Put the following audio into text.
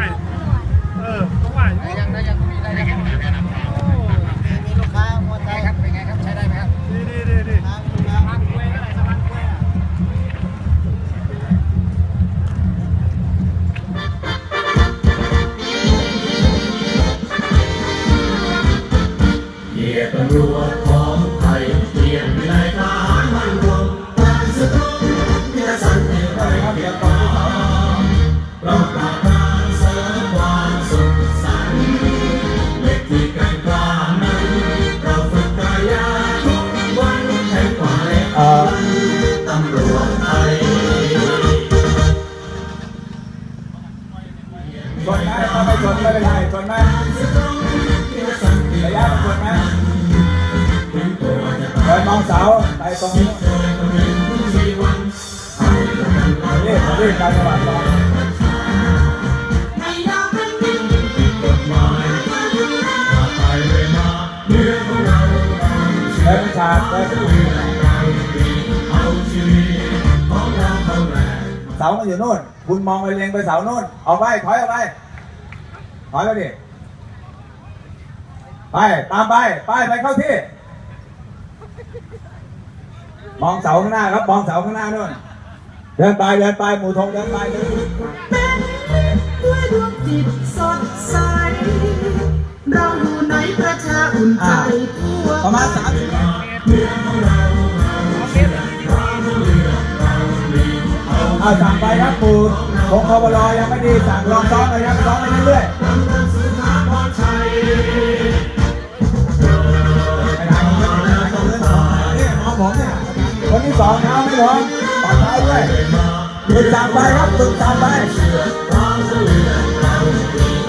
ำรวจบอกคนถือป้ายเออต้องว่าอย่างนี้ยังได้ยังมีได้ยังมีมีลูกค้ามอเตอร์ไซค์ครับเป็นไงครับใช้ได้ไหมครับดีดีดีดีครับสะพานกล้วยอะไรสะพานกล้วยเหยียบตำรวจ รชนไหมระยะมันชนไหมเดินมองเสาไปตรงนี้นี่นี่การจังหวะต่อเดินฉากเดินเสามันอยู่นู่น คุณมองไปเลงไปเสานู่น ออกไป ถอยออกไป ถอยไปดิ ไป ตามไป ไปไปเข้าที่ มองเสาข้างหน้าครับ มองเสาข้างหน้านู่น เดินไป เดินไป หมูทงเดินไปเดินด้วยดวงจิตสดใส เราอยู่ในประชาอุ่นใจทั่วประมาณสามสิบเอาสั่งไปครับปูพงคบลยังไม่ดีสั่งลองซ้อมเลยครับซ้อมไปเรื่อยๆ ครับต่อไปด้วยติดตามไปครับติดตามไป